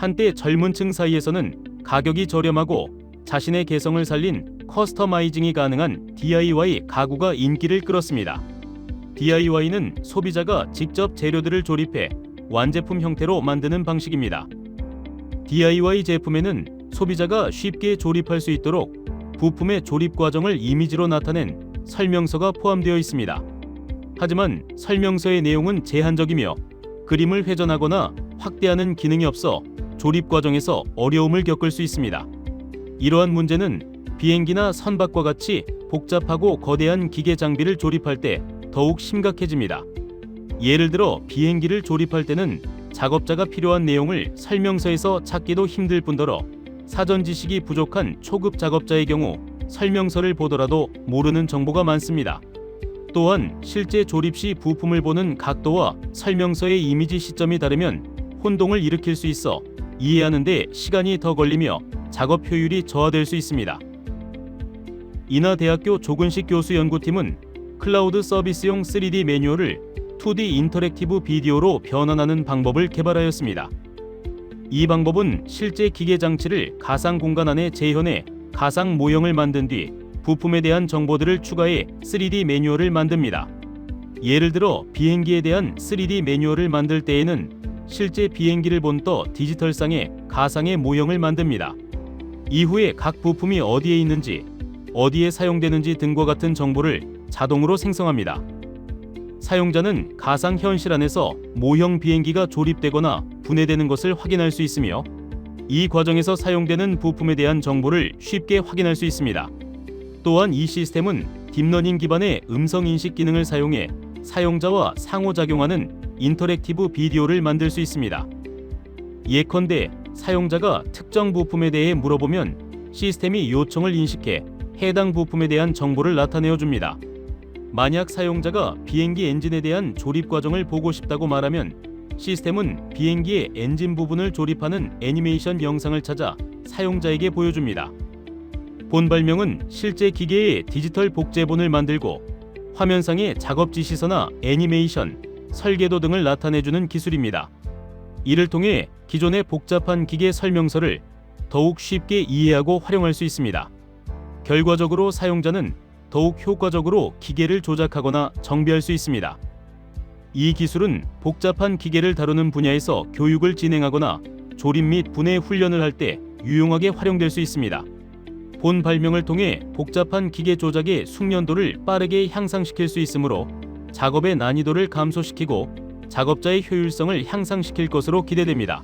한때 젊은 층 사이에서는 가격이 저렴하고 자신의 개성을 살린 커스터마이징이 가능한 DIY 가구가 인기를 끌었습니다. DIY는 소비자가 직접 재료들을 조립해 완제품 형태로 만드는 방식입니다. DIY 제품에는 소비자가 쉽게 조립할 수 있도록 부품의 조립 과정을 이미지로 나타낸 설명서가 포함되어 있습니다. 하지만 설명서의 내용은 제한적이며 그림을 회전하거나 확대하는 기능이 없어 조립 과정에서 어려움을 겪을 수 있습니다. 이러한 문제는 비행기나 선박과 같이 복잡하고 거대한 기계 장비를 조립할 때 더욱 심각해집니다. 예를 들어 비행기를 조립할 때는 작업자가 필요한 내용을 설명서에서 찾기도 힘들 뿐더러 사전 지식이 부족한 초급 작업자의 경우 설명서를 보더라도 모르는 정보가 많습니다. 또한 실제 조립 시 부품을 보는 각도와 설명서의 이미지 시점이 다르면 혼동을 일으킬 수 있어 이해하는데 시간이 더 걸리며 작업 효율이 저하될 수 있습니다. 인하대학교 조근식 교수 연구팀은 클라우드 서비스용 3D 매뉴얼을 2D 인터랙티브 비디오로 변환하는 방법을 개발하였습니다. 이 방법은 실제 기계 장치를 가상 공간 안에 재현해 가상 모형을 만든 뒤 부품에 대한 정보들을 추가해 3D 매뉴얼을 만듭니다. 예를 들어 비행기에 대한 3D 매뉴얼을 만들 때에는 실제 비행기를 본떠 디지털상의 가상의 모형을 만듭니다. 이후에 각 부품이 어디에 있는지, 어디에 사용되는지 등과 같은 정보를 자동으로 생성합니다. 사용자는 가상 현실 안에서 모형 비행기가 조립되거나 분해되는 것을 확인할 수 있으며 이 과정에서 사용되는 부품에 대한 정보를 쉽게 확인할 수 있습니다. 또한 이 시스템은 딥러닝 기반의 음성 인식 기능을 사용해 사용자와 상호작용하는 인터랙티브 비디오를 만들 수 있습니다. 예컨대 사용자가 특정 부품에 대해 물어보면 시스템이 요청을 인식해 해당 부품에 대한 정보를 나타내어 줍니다. 만약 사용자가 비행기 엔진에 대한 조립 과정을 보고 싶다고 말하면 시스템은 비행기의 엔진 부분을 조립하는 애니메이션 영상을 찾아 사용자에게 보여줍니다. 본 발명은 실제 기계의 디지털 복제본을 만들고 화면상의 작업 지시서나 애니메이션, 설계도 등을 나타내주는 기술입니다. 이를 통해 기존의 복잡한 기계 설명서를 더욱 쉽게 이해하고 활용할 수 있습니다. 결과적으로 사용자는 더욱 효과적으로 기계를 조작하거나 정비할 수 있습니다. 이 기술은 복잡한 기계를 다루는 분야에서 교육을 진행하거나 조립 및 분해 훈련을 할 때 유용하게 활용될 수 있습니다. 본 발명을 통해 복잡한 기계 조작의 숙련도를 빠르게 향상시킬 수 있으므로 작업의 난이도를 감소시키고 작업자의 효율성을 향상시킬 것으로 기대됩니다.